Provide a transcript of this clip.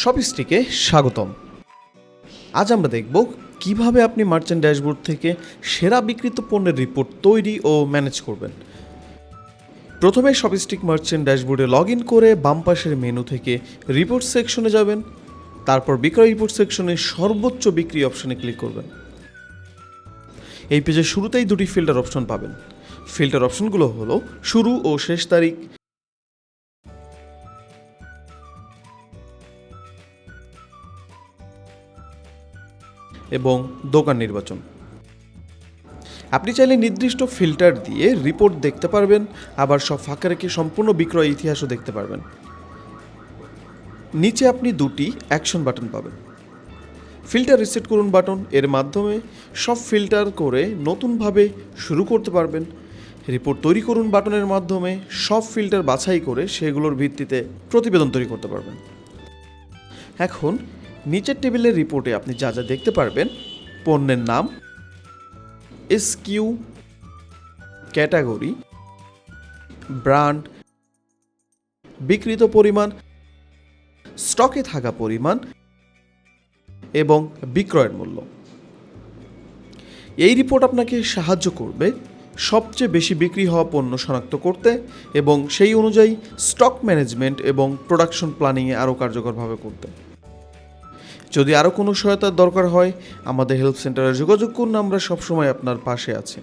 শপিস্টিকে স্বাগতম। আজ আমরা দেখব কীভাবে আপনি মার্চেন্ট ড্যাশবোর্ড থেকে সেরা বিক্রিত পণ্যের রিপোর্ট তৈরি ও ম্যানেজ করবেন। প্রথমে শপিস্টিক মার্চেন্ট ড্যাশবোর্ডে লগ ইন করে বাম পাশের মেনু থেকে রিপোর্ট সেকশনে যাবেন। তারপর বিক্রয় রিপোর্ট সেকশনে সর্বোচ্চ বিক্রি অপশনে ক্লিক করবেন। এই পেজের শুরুতেই দুটি ফিল্টার অপশন পাবেন। ফিল্টার অপশনগুলো হলো শুরু ও শেষ তারিখ। এবং দোকান নির্বাচন। আপনি চাইলে নির্দিষ্ট ফিল্টার দিয়ে রিপোর্ট দেখতে পারবেন, আবার সব ফাঁকা রেখে সম্পূর্ণ বিক্রয় ইতিহাসও দেখতে পারবেন। নিচে আপনি দুটি অ্যাকশন বাটন পাবেন। ফিল্টার রিসেট করুন বাটন, এর মাধ্যমে সব ফিল্টার করে নতুনভাবে শুরু করতে পারবেন। রিপোর্ট তৈরি করুন বাটনের মাধ্যমে, সব ফিল্টার বাছাই করে সেগুলোর ভিত্তিতে প্রতিবেদন তৈরি করতে পারবেন। এখন নিচের টেবিলের রিপোর্টে আপনি যা যা দেখতে পারবেন, পণ্যের নাম এসকিউ ক্যাটাগরি, ব্র্যান্ড, বিক্রিত পরিমাণ, স্টকে থাকা পরিমাণ এবং বিক্রয়ের মূল্য। এই রিপোর্ট আপনাকে সাহায্য করবে সবচেয়ে বেশি বিক্রি হওয়া পণ্য শনাক্ত করতে এবং সেই অনুযায়ী স্টক ম্যানেজমেন্ট এবং প্রোডাকশন প্ল্যানিংয়ে আরও কার্যকরভাবে করতে। যদি আরও কোনো সহায়তার দরকার হয়, আমাদের হেল্প সেন্টারে যোগাযোগ করুন, আমরা সবসময় আপনার পাশে আছি।